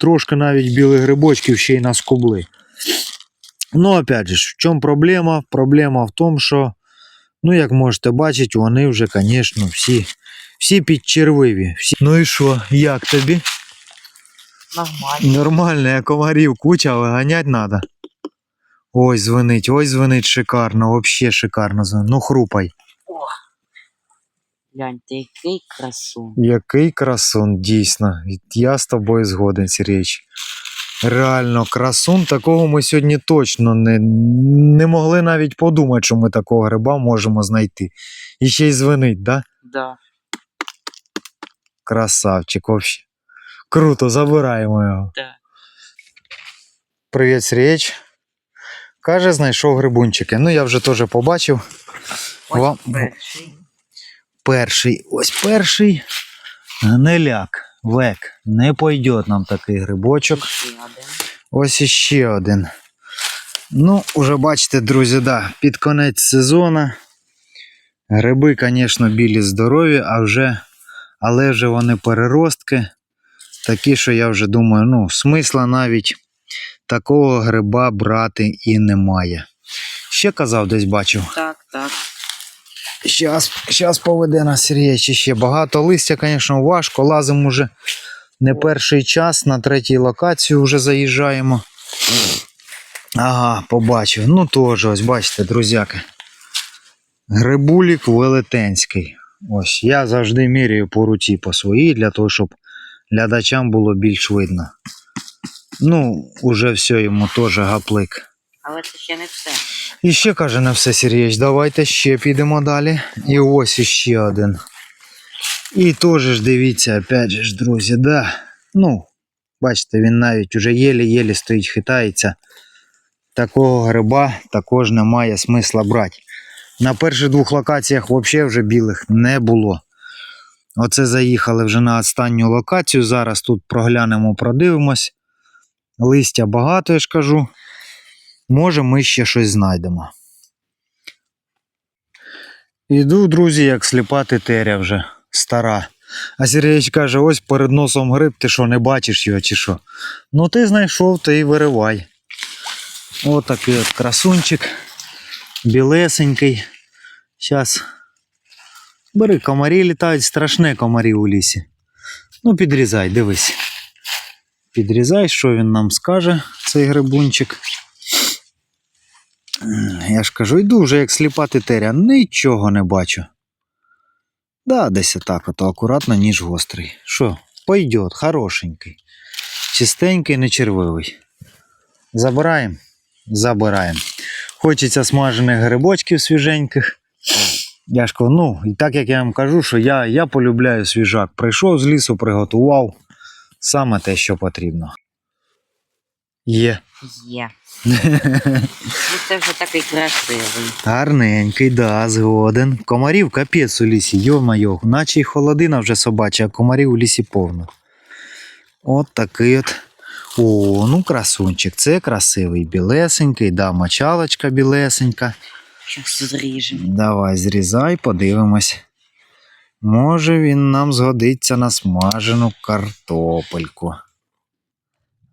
трошки навіть білих грибочків ще й наскубли. Ну, опять же, в чому проблема? Проблема в тому, що, ну, як можете бачити, вони вже, звісно, всі, всі підчервиві. Всі... Ну і що, як тобі? Нормально. Нормально, як комарів куча, але ганять треба. Ой, звенить, ой, звенить шикарно, взагалі шикарно звенить. Ну, хрупай. Гляньте, який красун. Який красун, дійсно. Я з тобою згоден, Сергійович. Реально, красун, такого ми сьогодні точно не, не могли навіть подумати, що ми такого гриба можемо знайти. І ще й звенить, да? Да. Красавчик, вообще. Круто, забираємо його. Да. Привіт, Сергійович. Каже, знайшов грибунчики. Ну, я вже теж побачив. Ось Вам- перший. Перший, ось перший. Гниляк, век. Не пойде нам такий грибочок. Ось іще один. Ну, уже бачите, друзі, да, під конець сезону. Гриби, звісно, білі здорові, а вже, але вже вони переростки. Такі, що я вже думаю, ну, смисла навіть такого гриба брати і немає. Ще казав, десь бачив. Так, так. Щас, щас поведе нас Сергійович ще багато листя, звісно, важко. Лазимо вже не перший час, на третій локацію вже заїжджаємо. Ага, побачив. Ну теж, ось бачите, друзяки. Грибулік велетенський. Ось я завжди міряю по руці по своїй, для того, щоб глядачам було більш видно. Ну, уже все йому теж гаплик. Але це ще не все. І ще каже на все Сергійович, давайте ще підемо далі. І ось іще один. І теж ж дивіться, опять же друзі, да. Ну, бачите, він навіть уже єлі-єлі стоїть, хитається. Такого гриба також немає смисла брати. На перших двох локаціях взагалі вже білих не було. Оце заїхали вже на останню локацію. Зараз тут проглянемо, продивимось. Листя багато, я ж кажу. Може, ми ще щось знайдемо. Іду, друзі, як сліпа тетеря вже стара. А Сергійович каже: ось перед носом гриб, ти що, не бачиш його чи що? Ну ти знайшов, ти і виривай. Отакий от красунчик. Білесенький. Зараз. Бери, комарі літають, страшне комарі у лісі. Ну, підрізай, дивись. Підрізай, що він нам скаже, цей грибунчик. Я ж кажу, йду вже як сліпа тетеря, нічого не бачу. Да, десь отак, ото акуратно, ніж гострий. Що, пойдет, хорошенький. Чистенький, не червивий. Забираємо? Забираємо. Хочеться смажених грибочків свіженьких. Я ж кажу, ну, і так як я вам кажу, що я, я полюбляю свіжак. Прийшов з лісу, приготував саме те, що потрібно. Є. Є. Ну це вже такий красивий. Гарненький, да, згоден. Комарів капець у лісі, йо-майо, наче й холодина вже собача, а комарів у лісі повно. От такий от. О, ну красунчик, це красивий, білесенький, да, мочалочка білесенька. Щас зріжемо. Давай зрізай, подивимось. Може він нам згодиться на смажену картопельку.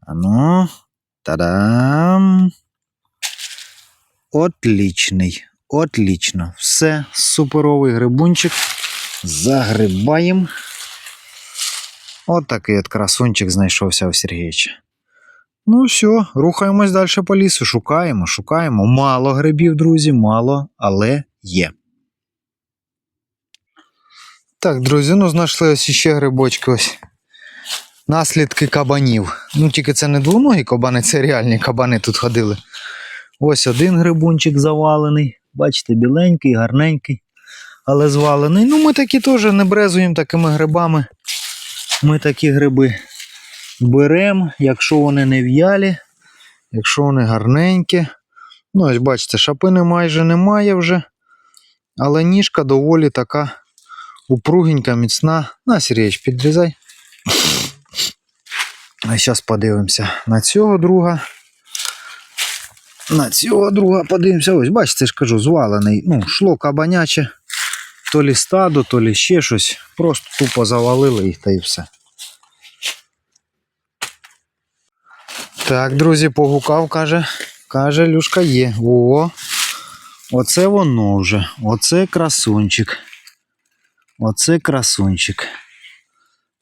Ану, та-дам. Отлічний. Отлічно. Все, суперовий грибунчик. Загрибаємо. От такий от красунчик знайшовся у Сергійовича. Ну все, рухаємось далі по лісу. Шукаємо, шукаємо. Мало грибів, друзі, мало, але є. Так, друзі, ну знайшли ось ще грибочки. Ось. Наслідки кабанів. Ну, тільки це не двоногі кабани, це реальні кабани тут ходили. Ось один грибунчик завалений. Бачите, біленький, гарненький, але звалений. Ну, ми такі теж не брезуємо такими грибами. Ми такі гриби беремо, якщо вони не в'ялі, якщо вони гарненькі. Ну, ось бачите, шапини майже немає вже. Але ніжка доволі така упругенька, міцна. На, Сергійович, підрізай. А зараз подивимося на цього друга. На цього друга подивимося. Ось, бачите, я ж кажу, звалений. Ну, шло кабаняче. То лі стадо, то лі ще щось. Просто тупо завалили їх та і все. Так, друзі, погукав, каже. Каже, Люшка є. О, оце воно вже. Оце красунчик. Оце красунчик.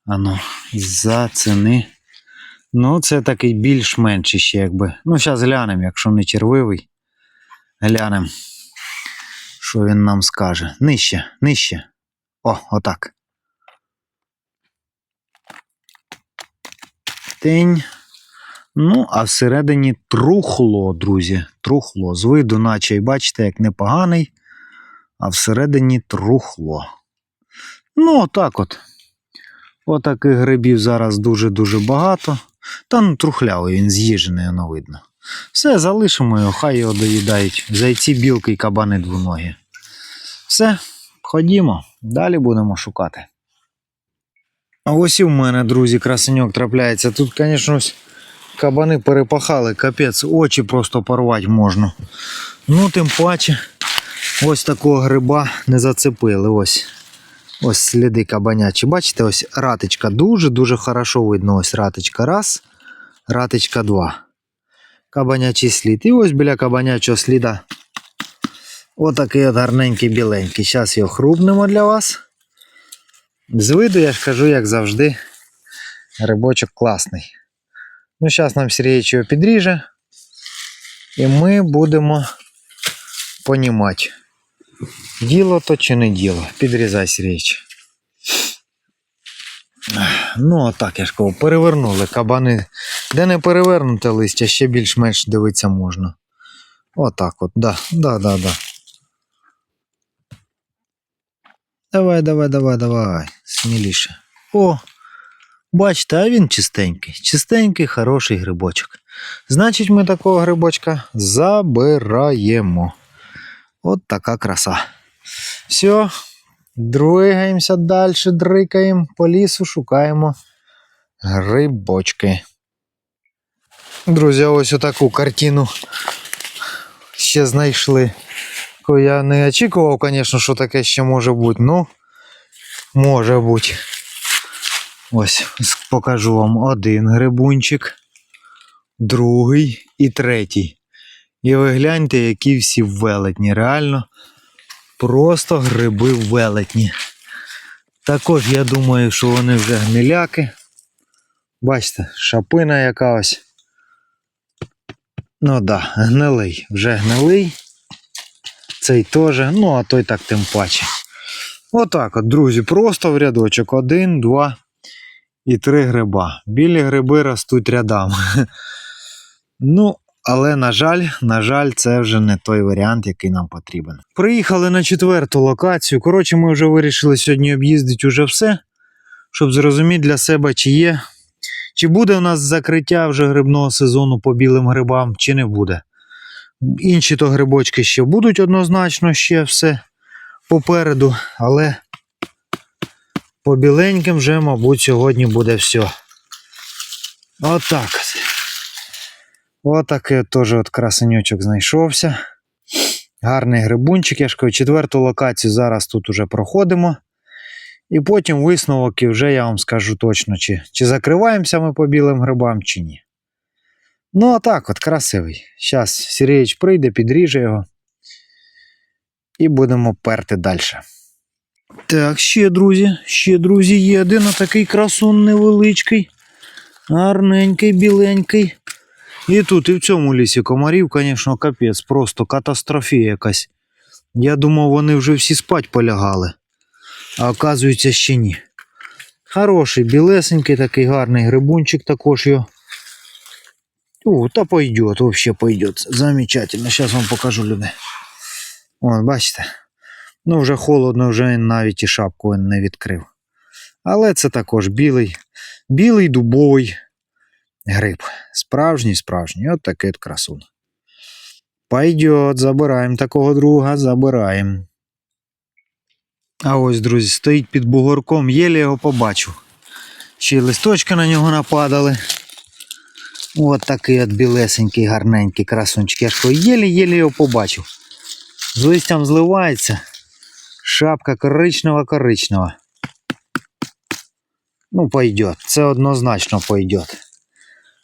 Ану, заціни. Ну, це такий більш-менший ще якби. Ну, зараз глянемо, якщо не червивий. Глянемо, що він нам скаже. Нижче, нижче. О, отак. Тень. Ну, а всередині трухло, друзі. Трухло. З виду, наче й бачите, як непоганий, а всередині трухло. Ну, отак от. Отаких грибів зараз дуже-дуже багато. Та ну трухлявий, він з'їжений, воно видно. Все, залишимо його, хай його доїдають. Зайці, білки і кабани двоногі. Все, ходімо, далі будемо шукати. А ось і в мене, друзі, красеньок трапляється. Тут, звісно, кабани перепахали, капець, очі просто порвати можна. Ну, тим паче, ось такого гриба не зацепили. Ось. Ось сліди кабанячі. Бачите, ось ратичка. Дуже-дуже хорошо видно. Ось ратичка раз, ратичка два. Кабанячий слід. І ось біля кабанячого сліда. Отакий от гарненький біленький. Зараз його хрупнемо для вас. З виду, я ж кажу, як завжди, грибочок класний. Ну, зараз нам Сергійович його підріже. І ми будемо понімати. Діло то чи не діло. Підрізай, Сергійович. Ну, отак, я ж кажу, перевернули кабани. Де не перевернуте листя, ще більш-менш дивитися можна. Отак от, да, да, да, да. Давай, давай, давай, давай. Сміліше. О, бачите, а він чистенький. Чистенький, хороший грибочок. Значить, ми такого грибочка забираємо. От така краса. Все, двигаємося далі, дрикаємо по лісу, шукаємо грибочки. Друзі, ось отаку картину ще знайшли. Я не очікував, звісно, що таке ще може бути, ну може бути. Ось покажу вам один грибунчик, другий і третій. І ви гляньте, які всі велетні. Реально просто гриби велетні. Також я думаю, що вони вже гниляки. Бачите, шапина яка ось. Ну так, да, гнилий, вже гнилий. Цей теж, ну а той так тим паче. Отак от, друзі, просто в рядочок. Один, два і три гриба. Білі гриби ростуть рядами. Ну, але, на жаль, на жаль, це вже не той варіант, який нам потрібен. Приїхали на четверту локацію. Коротше, ми вже вирішили сьогодні об'їздити уже все, щоб зрозуміти для себе, чи є, чи буде у нас закриття вже грибного сезону по білим грибам, чи не буде. Інші то грибочки ще будуть однозначно ще все попереду, але по біленьким вже, мабуть, сьогодні буде все. Отак. от. Отакий от теж от красенючок знайшовся. Гарний грибунчик. Я ж кажу, четверту локацію зараз тут уже проходимо. І потім висновок, і вже я вам скажу точно, чи, чи закриваємося ми по білим грибам, чи ні. Ну, а так от, красивий. Зараз Сергійович прийде, підріже його. І будемо перти далі. Так, ще, друзі, ще, друзі, є один отакий красун невеличкий. Гарненький, біленький. І тут, і в цьому лісі комарів, звісно, капець, просто катастрофія якась. Я думав, вони вже всі спать полягали. А оказується, ще ні. Хороший, білесенький, такий гарний грибунчик також його. О, та пойдет, вообще пойдет. Замечательно. Сейчас вам покажу, люди. Вон, бачите? Ну, вже холодно, вже навіть і шапку він не відкрив. Але це також білий, білий дубовий гриб. Справжній, справжній. От такий от красун. Пойдет, забираємо такого друга, забираємо. А ось, друзі, стоїть під бугорком, єлі його побачив. Ще й листочки на нього нападали. От такий от білесенький, гарненький красунчик. Я ж єлі-єлі його побачив. З листям зливається. Шапка коричнева-коричнева. Ну, пойдет. Це однозначно пойдет.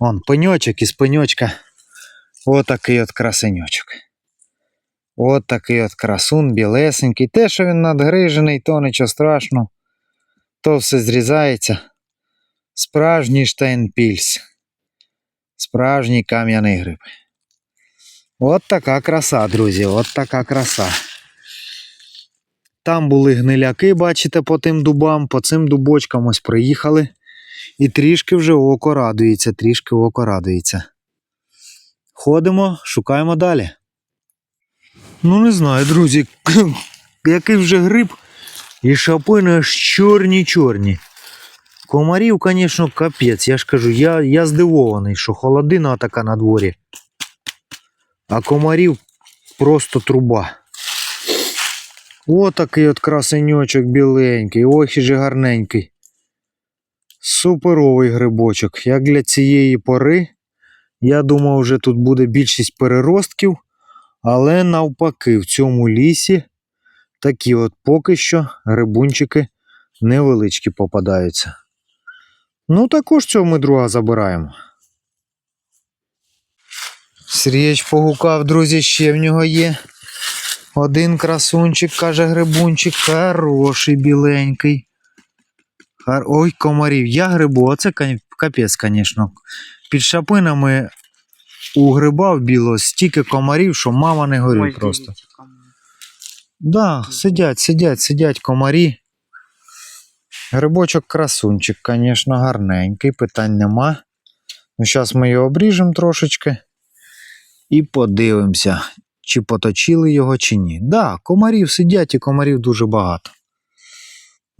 Вон пеньочок із пеньочка. Отакий от красеньочок. От такий от красун, білесенький. Те, що він надгрижений, то нічого страшного. То все зрізається. Справжній штайнпільс. Справжній кам'яний гриб. От така краса, друзі, от така краса. Там були гниляки, бачите, по тим дубам, по цим дубочкам ось приїхали. І трішки вже око радується, трішки око радується. Ходимо, шукаємо далі. Ну, не знаю, друзі, який вже гриб, і шапини аж чорні-чорні. Комарів, звісно, капець. Я ж кажу, я, я здивований, що холодина така на дворі. А комарів просто труба. Отакий от красеньочок біленький, ох і же гарненький. Суперовий грибочок. Як для цієї пори, я думав, вже тут буде більшість переростків, але навпаки, в цьому лісі такі от поки що грибунчики невеличкі попадаються. Ну, також цього ми друга забираємо. Сріч погукав, друзі, ще в нього є. Один красунчик, каже грибунчик, хороший біленький. Ой, комарів, я грибу, оце капець, звісно. Під шапинами у гриба в стільки комарів, що мама не горюй Ось просто. Да, сидять, сидять, сидять комарі. Грибочок красунчик, звісно, гарненький, питань нема. Ну, зараз ми його обріжемо трошечки і подивимося, чи поточили його, чи ні. Да, комарів сидять і комарів дуже багато.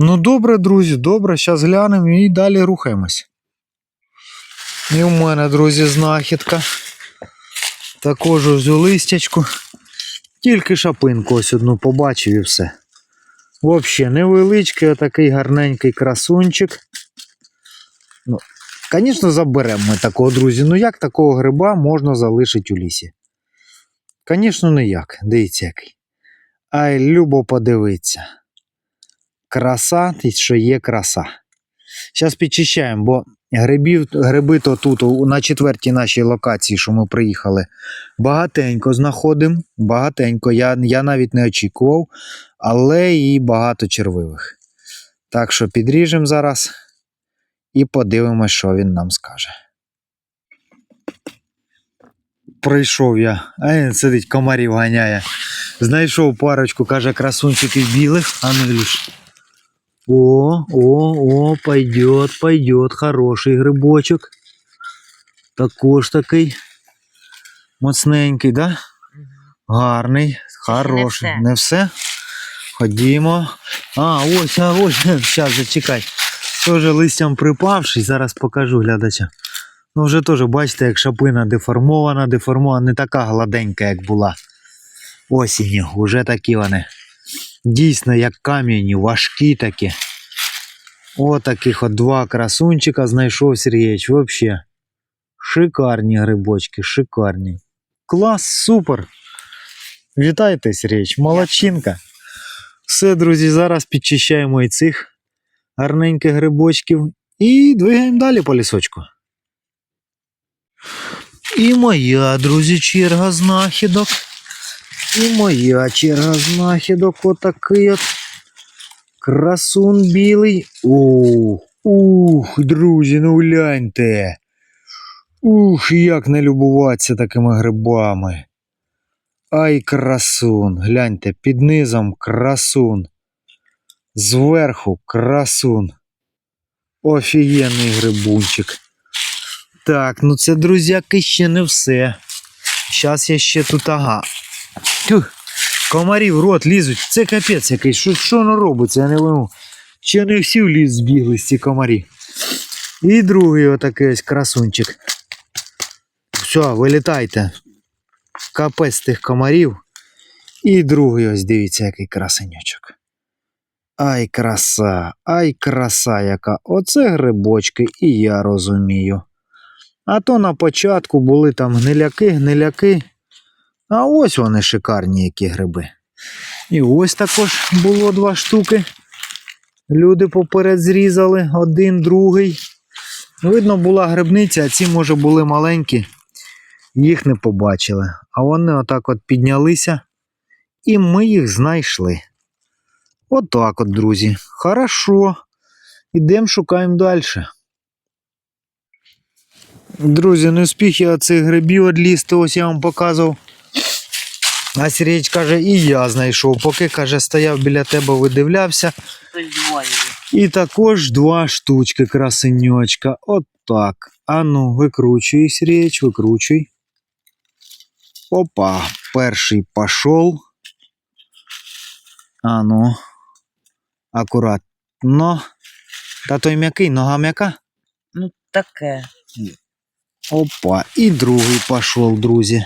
Ну, добре, друзі, добре, зараз глянемо і далі рухаємось. І у мене, друзі, знахідка. Також у листячку. Тільки шапинку ось одну побачив і все. Взагалі невеличкий, отакий гарненький красунчик. Ну, звісно, заберемо ми такого, друзі. Ну як такого гриба можна залишити у лісі? Звісно, ніяк. Дивіться який. Ай, любо подивитися. Краса, що є краса. Зараз підчищаємо, бо грибів, гриби то тут, на четвертій нашій локації, що ми приїхали, багатенько знаходимо. Багатенько. Я, я навіть не очікував, але і багато червивих. Так що підріжемо зараз і подивимось, що він нам скаже. Прийшов я, а він сидить, комарів ганяє. Знайшов парочку, каже, красунчиків білих. А ну, Ілюш. О, о, о, пойдет, пойдет, хороший грибочок. Також такий моцненький, да? Гарний, хороший. все. Не все? Ходімо. А, ось, а ось, зараз зачекай. Теж листям припавший, зараз покажу глядача. Ну, вже теж, бачите, як шапина деформована, деформована, не така гладенька, як була. Осінню, вже такі вони. Дійсно, як кам'яні, важкі такі. Отаких от два красунчика знайшов Сергійович. Взагалі. Шикарні грибочки, шикарні. Клас, супер. Вітайте, Сергійович, молодчинка. Все, друзі, зараз підчищаємо і цих гарненьких грибочків і двигаємо далі по лісочку. І моя, друзі, черга знахідок. І моя черга знахідок. Отакий от красун білий. Ух, ух, друзі, ну гляньте. Ух, як не любуватися такими грибами. Ай, красун. Гляньте, під низом красун. Зверху красун. Офігенний грибунчик. Так, ну це, друзяки, ще не все. Зараз я ще тут, ага. Тюх, комарі в рот лізуть. Це капець якийсь. Що, що воно робиться, я не пойму. Чи не всі в ліс збігли ці комарі. І другий отакий ось красунчик. Все, вилітайте. Капець тих комарів. І другий ось дивіться, який красенючок. Ай, краса, ай, краса яка. Оце грибочки, і я розумію. А то на початку були там гниляки, гниляки. А ось вони шикарні, які гриби. І ось також було два штуки. Люди поперед зрізали, один, другий. Видно, була грибниця, а ці, може, були маленькі, їх не побачили. А вони отак от піднялися, і ми їх знайшли. Отак от, друзі. Хорошо. Ідемо шукаємо далі. Друзі, не встиг я цих грибів одлізти, ось я вам показував. А Сергійч каже, і я знайшов. Поки каже, стояв біля тебе, видивлявся. І також два штучки красеньочка. От так. Ану, викручуй, Сергійч, викручуй. Опа, перший пішов. Ану. Акуратно. Та той м'який, нога м'яка. Ну таке. Опа, і другий пішов, друзі.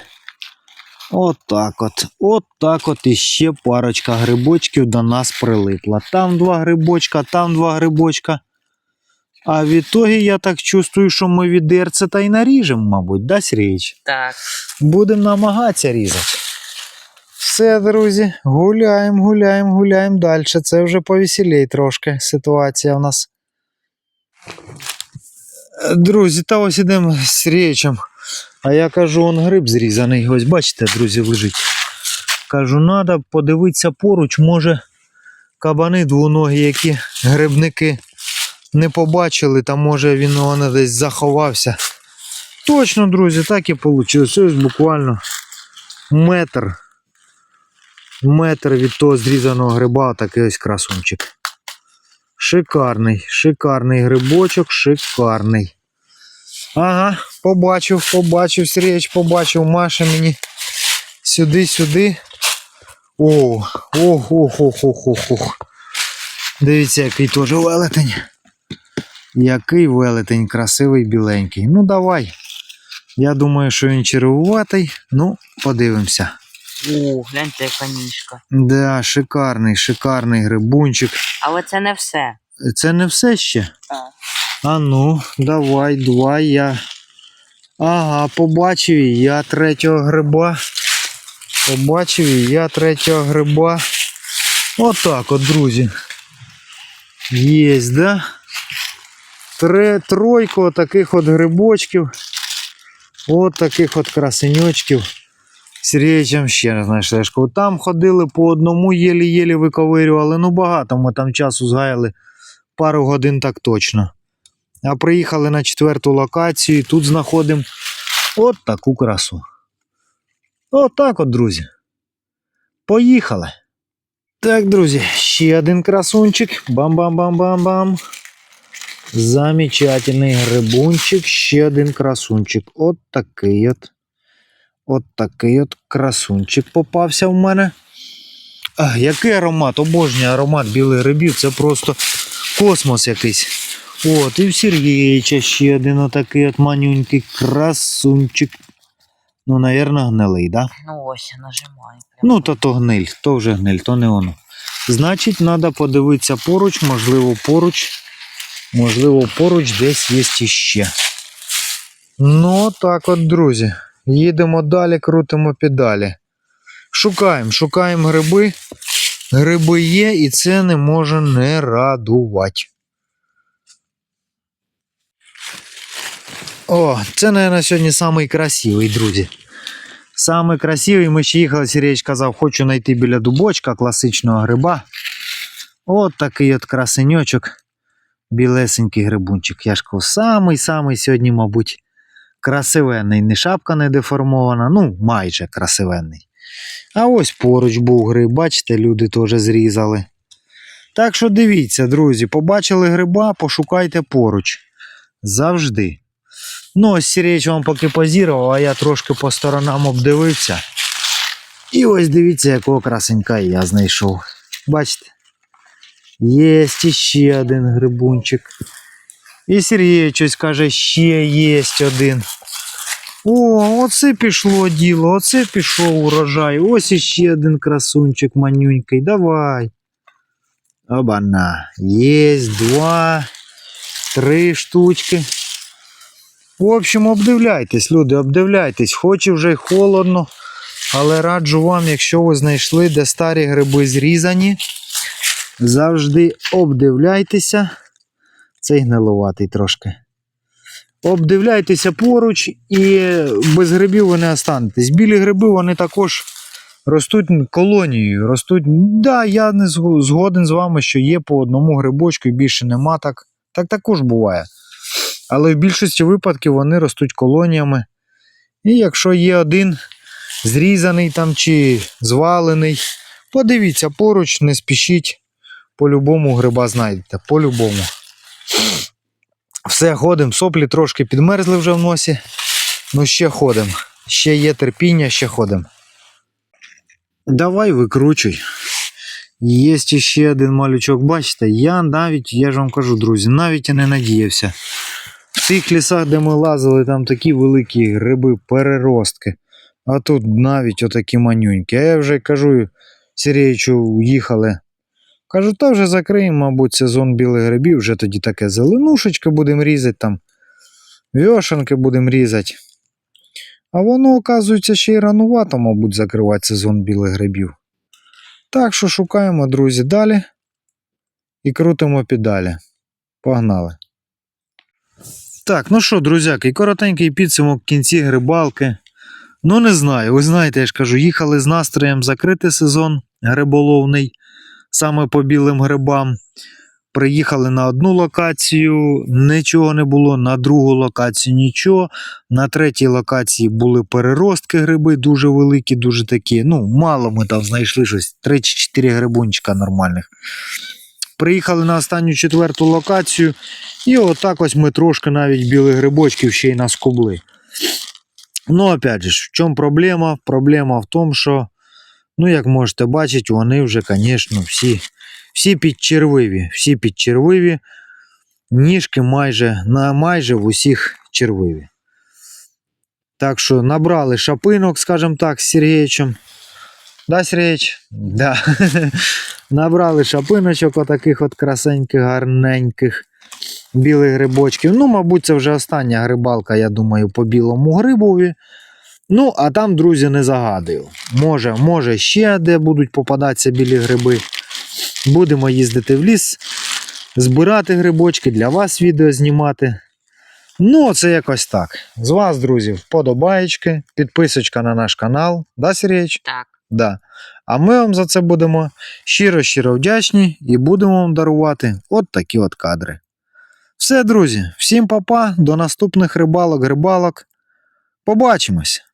Отак от. Отак от іще парочка грибочків до нас прилипла. Там два грибочка, там два грибочка. А в ітогі я так чувствую, що ми відерце та й наріжемо, мабуть, да, Сергійович? Так. Будемо намагатися різати. Все, друзі, гуляємо, гуляємо, гуляємо далі. Це вже повеселій трошки ситуація в нас. Друзі, та ось ідемо з Сергійовичем. А я кажу, он гриб зрізаний. Ось бачите, друзі, лежить. Кажу, треба подивитися поруч, може кабани двоногі, які грибники не побачили, та може він воно десь заховався. Точно, друзі, так і вийшло. Ось буквально метр. Метр від того зрізаного гриба, такий ось красунчик. Шикарний, шикарний грибочок, шикарний. Ага, побачив, побачив, Сергійович побачив, Маша мені сюди, сюди. О, ох, ох, ох, ох, ох, ох. Дивіться, який теж велетень. Який велетень, красивий біленький. Ну, давай. Я думаю, що він червуватий. Ну, подивимося. О, гляньте, яка ніжка. Да, шикарний, шикарний грибунчик. Але це не все. Це не все ще. Так. А ну, давай, давай я. Ага, побачив і я третього гриба. Побачив і я третього гриба. Отак от, друзі. Єсть, да? Тре, тройку таких от грибочків. От таких от красеньочків. Сергійчем ще не знайшли. Там ходили по одному, єлі-єлі виковирювали. Ну багато ми там часу згаяли. Пару годин так точно. А приїхали на четверту локацію і тут знаходимо от таку красу. От так от, друзі. Поїхали. Так, друзі, ще один красунчик. Бам-бам-бам-бам-бам. Замечательний грибунчик, ще один красунчик. От такий от. От такий от красунчик попався в мене. А, який аромат, обожнюю аромат білих грибів, це просто космос якийсь. От, і в Сергійча ще один отакий от манюнький красунчик. Ну, навірно, гнилий, да? Ну ось, нажимаю. Ну, то то гниль, то вже гниль, то не воно. Значить, треба подивитися поруч, можливо, поруч. Можливо, поруч десь є іще. Ну, так от, друзі. Їдемо далі, крутимо педалі. Шукаємо, шукаємо гриби. Гриби є, і це не може не радувати. О, це, мабуть, сьогодні самий друзі. Самий красивий, ми ще їхали, Сергійович казав, хочу знайти біля дубочка класичного гриба. От такий от красеньочок. Білесенький грибунчик. Я ж кажу, самий-самий сьогодні, мабуть, красивенний. Не шапка не деформована, ну, майже красивенний. А ось поруч був гриб, бачите, люди теж зрізали. Так що дивіться, друзі, побачили гриба, пошукайте поруч. Завжди. Ну, ось Сергійович вам поки позірував, а я трошки по сторонам обдивився. І ось дивіться, якого красенька я знайшов. Бачите? Є ще один грибунчик. І Сергій щось каже, ще є один. О, оце пішло діло, оце пішов урожай. Ось іще один красунчик манюнький. Давай. Обана. Є два, три штучки. В общем, обдивляйтесь, люди, обдивляйтесь. Хоч і вже холодно, але раджу вам, якщо ви знайшли, де старі гриби зрізані, завжди обдивляйтеся. Цей гнилуватий трошки. обдивляйтеся поруч і без грибів ви не останетесь. Білі гриби вони також ростуть колонією. Ростуть. Да, я не згоден з вами, що є по одному грибочку і більше нема. Так, так також буває. Але в більшості випадків вони ростуть колоніями. І якщо є один зрізаний там чи звалений, подивіться поруч, не спішіть. По-любому гриба знайдете. По-любому. Все, ходимо. Соплі трошки підмерзли вже в носі. Ну, ще ходимо. Ще є терпіння, ще ходимо. Давай викручуй. Є ще один малючок, бачите, я навіть, я ж вам кажу, друзі, навіть і не надіявся. В тих лісах, де ми лазили, там такі великі гриби, переростки. А тут навіть отакі манюнькі. А я вже кажу, Сергійчу їхали. Кажу, та вже закриємо, мабуть, сезон білих грибів, вже тоді таке зеленушечки будемо різати там, вьошанки будемо різати. А воно, оказується, ще й ранувато, мабуть, закривати сезон білих грибів. Так що шукаємо, друзі, далі і крутимо педалі. Погнали. Так, ну що, друзяки, коротенький підсумок в кінці грибалки. Ну, не знаю, ви знаєте, я ж кажу, їхали з настроєм закрити сезон гриболовний саме по білим грибам. Приїхали на одну локацію, нічого не було, на другу локацію нічого. На третій локації були переростки гриби, дуже великі, дуже такі. Ну, мало ми там знайшли щось, 3 чи 4 грибунчика нормальних. Приїхали на останню четверту локацію, і отак ось ми трошки навіть білих грибочків ще й наскубли. Ну, опять же, в чому проблема? Проблема в тому, що, ну, як можете бачити, вони вже, звісно, всі, всі підчервиві. Всі підчервиві. Ніжки майже, на майже в усіх червиві. Так що набрали шапинок, скажімо так, з Сергійчем. Да, Сергійч? Да. Набрали шапиночок отаких от красеньких, гарненьких білих грибочків. Ну, мабуть, це вже остання грибалка, я думаю, по білому грибові. Ну, а там, друзі, не загадую. Може, може ще де будуть попадатися білі гриби. Будемо їздити в ліс, збирати грибочки, для вас відео знімати. Ну, це якось так. З вас, друзі, вподобаєчки, підписочка на наш канал. Да, Сергійович? Так. Да. А ми вам за це будемо щиро-щиро вдячні і будемо вам дарувати от такі от кадри. Все, друзі, всім па-па, до наступних рибалок-рибалок. Побачимось!